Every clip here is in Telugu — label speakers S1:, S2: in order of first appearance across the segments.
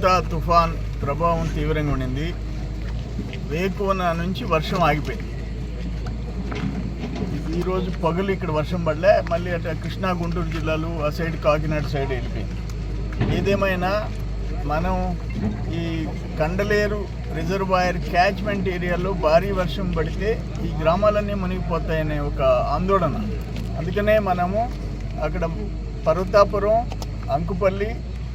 S1: మొంతా తుఫాన్ ప్రభావం తీవ్రంగా ఉండింది. వేకువన నుంచి వర్షం ఆగిపోయింది. ఈరోజు పగులు ఇక్కడ వర్షం పడలే మళ్ళీ అటు కృష్ణా గుంటూరు జిల్లాలు ఆ సైడ్ కాకినాడ సైడ్ వెళ్ళిపోయింది. ఏదేమైనా మనం ఈ కండలేరు రిజర్వాయర్ క్యాచ్మెంట్ ఏరియాలో భారీ వర్షం పడితే ఈ గ్రామాలన్నీ మునిగిపోతాయనే ఒక ఆందోళన. అందుకనే మనము అక్కడ పర్వతాపురం అంకుపల్లి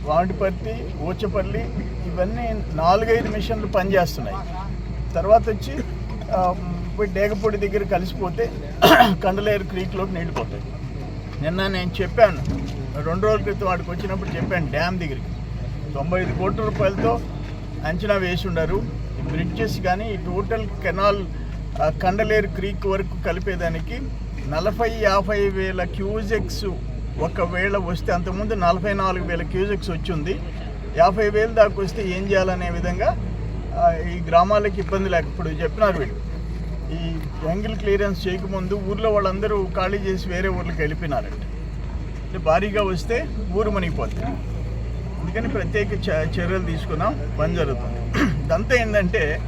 S1: వామిటిపర్తి ఓచపల్లి ఇవన్నీ నాలుగైదు మిషన్లు పనిచేస్తున్నాయి. తర్వాత వచ్చి డేగపూడి దగ్గర కలిసిపోతే కండలేరు క్రీక్లోకి నిండిపోతాయి నిన్న నేను చెప్పాను రెండు రోజుల క్రితం వాడికి వచ్చినప్పుడు చెప్పాను డ్యామ్ దగ్గరికి. తొంభై ఐదు కోట్ల రూపాయలతో అంచనా వేసి ఉండరు. బ్రిడ్జెస్ కానీ ఈ టోటల్ కెనాల్ కండలేరు క్రీక్ వరకు కలిపేదానికి నలభై యాభై వేల క్యూజెక్స్ ఒకవేళ వస్తే అంతకుముందు నలభై నాలుగు వేల క్యూజిక్స్ వచ్చింది. యాభై వేలు దాకా వస్తే ఏం చేయాలనే విధంగా ఈ గ్రామాలకు ఇబ్బంది లేక ఇప్పుడు చెప్పినారు వీళ్ళు. ఈ యాంగిల్ క్లియరెన్స్ చేయకముందు ఊర్లో వాళ్ళందరూ ఖాళీ చేసి వేరే ఊర్లకు వెళ్ళిపోయినారంట. అంటే భారీగా వస్తే ఊరు మునిగిపోతుంది అందుకని ప్రత్యేక చ- చర్యలు తీసుకున్నాం. పని జరుగుతుంది. ఇదంతా ఏంటంటే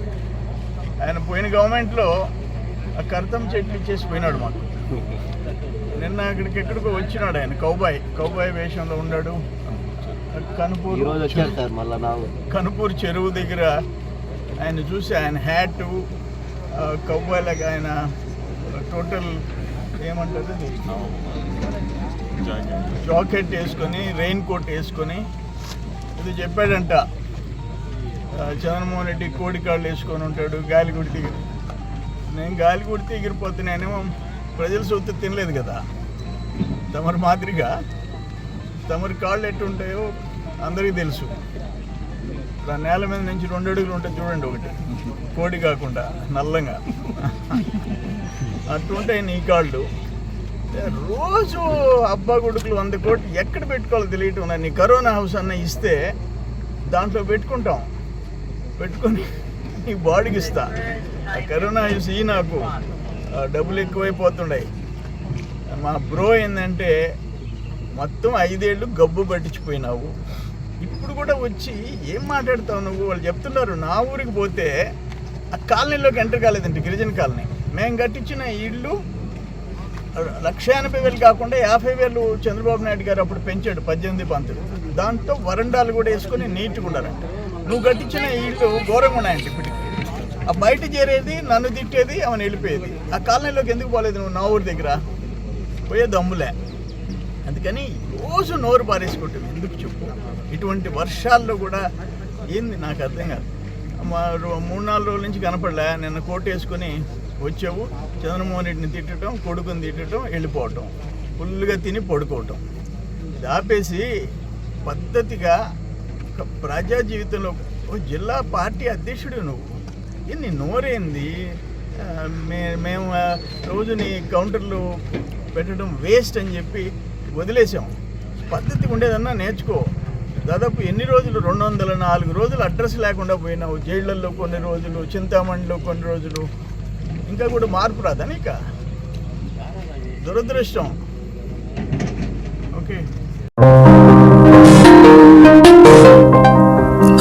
S1: ఆయన పోయిన గవర్నమెంట్లో ఆ కర్తం చెట్లు ఇచ్చేసి పోయినాడు మాకు. నిన్న అక్కడికి ఎక్కడికో వచ్చినాడు ఆయన కౌబాయ్ కౌబాయ్ వేషంలో ఉన్నాడు. కనుపూరు కనుపూరు చెరువు దగ్గర ఆయన చూసి ఆయన హ్యాట్ కవ్వాలకి ఆయన టోటల్ ఏమంటారు? జాకెట్ వేసుకొని రెయిన్ కోట్ వేసుకొని ఇది చెప్పాడంట. చంద్రమోహన్ రెడ్డి కోడికాళ్ళు వేసుకొని ఉంటాడు గాలిగుడి దగ్గర నేను గాలిగుడి ఎగిరిపోతున్నానేమో. ప్రజలు సొత్తు తినలేదు కదా. తమరి మాదిరిగా తమరి కాళ్ళు ఎట్టుంటాయో అందరికీ తెలుసు. ఆ నేల మీద నుంచి రెండు అడుగులు ఉంటుంది చూడండి ఒకటి. కోడి కాకుండా నల్లంగా. అట్టుంటాయి నీ కాళ్ళు. రోజు అబ్బా కొడుకులు వంద కోట్లు ఎక్కడ పెట్టుకోవాలో తెలియటం నీ కరోనా హౌస్ అన్న ఇస్తే దాంట్లో పెట్టుకుంటాం. పెట్టుకొని నీ బాడీకి ఇస్తా. ఆ కరోనా హౌస్ ఈ నాకు. డబ్బులు ఎక్కువైపోతున్నాయి. మా బ్రో ఏంటంటే మొత్తం ఐదేళ్ళు గబ్బు పట్టించిపోయినావు. ఇప్పుడు కూడా వచ్చి ఏం మాట్లాడతావు నువ్వు? వాళ్ళు చెప్తున్నారు నా ఊరికి పోతే ఆ కాలనీలోకి ఎంటర్ కాలేదండి గిరిజన కాలనీ. మేము కట్టించిన ఇళ్ళు లక్ష ఎనభై వేలు కాకుండా యాభై వేలు చంద్రబాబు నాయుడు గారు అప్పుడు పెంచాడు పద్దెనిమిది పంతులు. దాంతో వరండాలు కూడా వేసుకొని నీట్గా ఉండాలంట నువ్వు కట్టించిన ఇళ్ళు ఘోరంగా ఉన్నాయండి ఇప్పటికి. ఆ బయట చేరేది నన్ను తిట్టేది ఆమెను వెళ్ళిపోయేది. ఆ కాలనీలోకి ఎందుకు పోలేదు నువ్వు నా ఊరి దగ్గర? పోయే దమ్ములే. అందుకని రోజు నోరు పారేసుకుంటుంది ఎందుకు చెప్పు? ఇటువంటి వర్షాల్లో కూడా ఏంది? నాకు అర్థం కాదు. మా రో- మూడు నాలుగు రోజుల నుంచి కనపడలే. నిన్న కోట్ వేసుకుని వచ్చావు. చంద్రమోహన్ రెడ్డిని తిట్టడం కొడుకుని తిట్టడం వెళ్ళిపోవటం. ఫుల్గా తిని పడుకోవటం. ఇది ఆపేసి పద్ధతిగా ఒక ప్రజా జీవితంలో ఓ జిల్లా పార్టీ అధ్యక్షుడు నువ్వు. ఎన్ని నోరేంది? మే మేము రోజుని రోజు నీ కౌంటర్లు పెట్టడం వేస్ట్ అని చెప్పి వదిలేసాం. పద్ధతి ఉండేదన్నా నేర్చుకో. దాదాపు ఎన్ని రోజులు? రెండు వందల నాలుగు రోజులు అడ్రస్ లేకుండా పోయినావు. జైళ్ళల్లో కొన్ని రోజులు చింతామణిలో కొన్ని రోజులు. ఇంకా కూడా మార్పు రాదని ఇక దురదృష్టం. ఓకే.